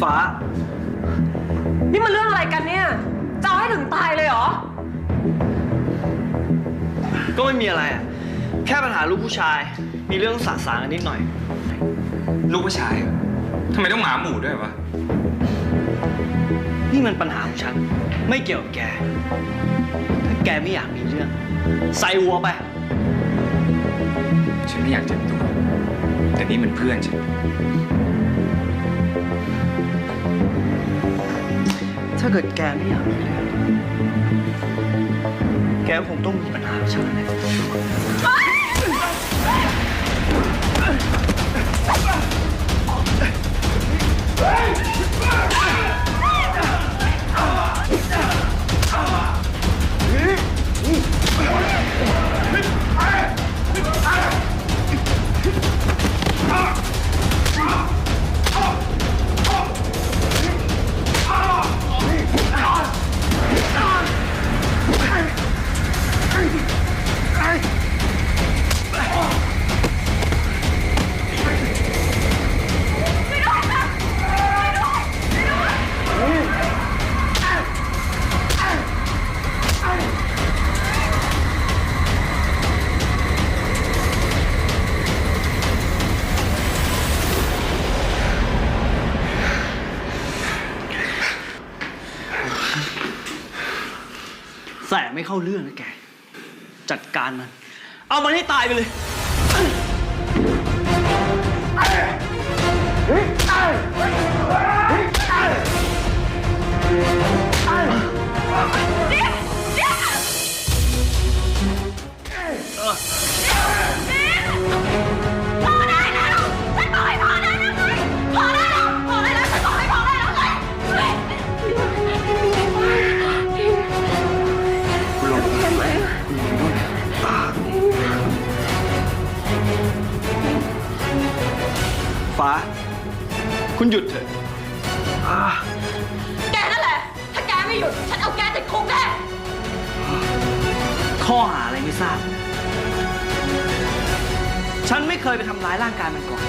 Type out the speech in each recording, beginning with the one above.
ฟ้า นี่มันเรื่องอะไรกันเนี่ยจะเอาให้ถึงตายเลยเหรอ ก็ไม่มีอะไรอะแค่ปัญหาลูกผู้ชาย มีเรื่องสะสางกันนิดหน่อย ลูกผู้ชายเหรอทำไมต้องหมาหมู่ด้วยวะ นี่มันปัญหาของฉัน ไม่เกี่ยวกับแก ถ้าแกไม่อยากมีเรื่อง ใส่หัวไป ฉันไม่อยากเจ็บตัว แต่นี่มันเพื่อนฉัน ถ้าเกิดแกไม่อยากมีเรื่องแกคงต้องมีปัญหากับฉันแหละ แสบไม่เข้าเรื่องนะแก จัดการมัน เอามันให้ตายไปเลยพอ ฟ้า คุณหยุดเถอะอ่าแกนั่นแหละ ถ้าแกไม่หยุด ฉันเอาแกติดคุกแน่ ข้อหาอะไรไม่ทราบ ฉันไม่เคยไปทำร้ายร่างกายมันก่อน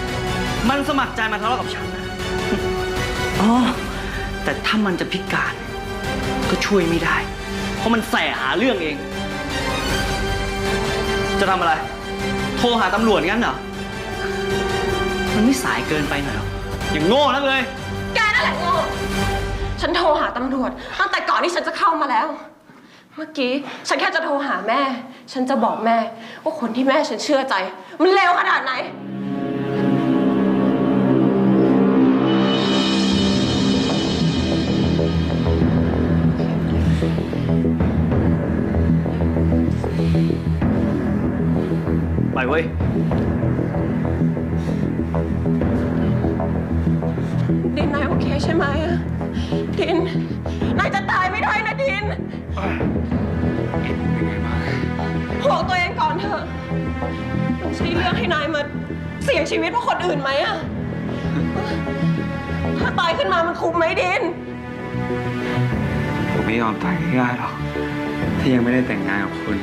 มันสมัครใจมาทะเลาะกับฉันนะ อ๋อ แต่ถ้ามันจะพิการ ก็ช่วยไม่ได้ เพราะมันแสหาเรื่องเอง จะทำอะไร โทรหาตำรวจงั้นเหรอ มันไม่สายเกินไปหน่อยเหรออย่างโง่นักเลย แกนั่นแหละโง่ฉันโทรหาตำรวจ ตั้งแต่ก่อนที่ฉันจะเข้ามาแล้ว เมื่อกี้ฉันแค่จะโทรหาแม่ ฉันจะบอกแม่ ว่าคนที่แม่ฉันเชื่อใจ มันเลวขนาดไหนไปเว้ย ไหมอะดิน นายจะตายไม่ได้นะดินห่วงตัวเองก่อนเถอะมันใช่เรื่องให้นายมาเสี่ยงชีวิตเพราะคนอื่นไหมอะถ้าตายขึ้นมามันคุ้มไหมดิน ผมไม่ยอมตายง่ายๆหรอก ถ้ายังไม่ได้แต่งงานกับคุณ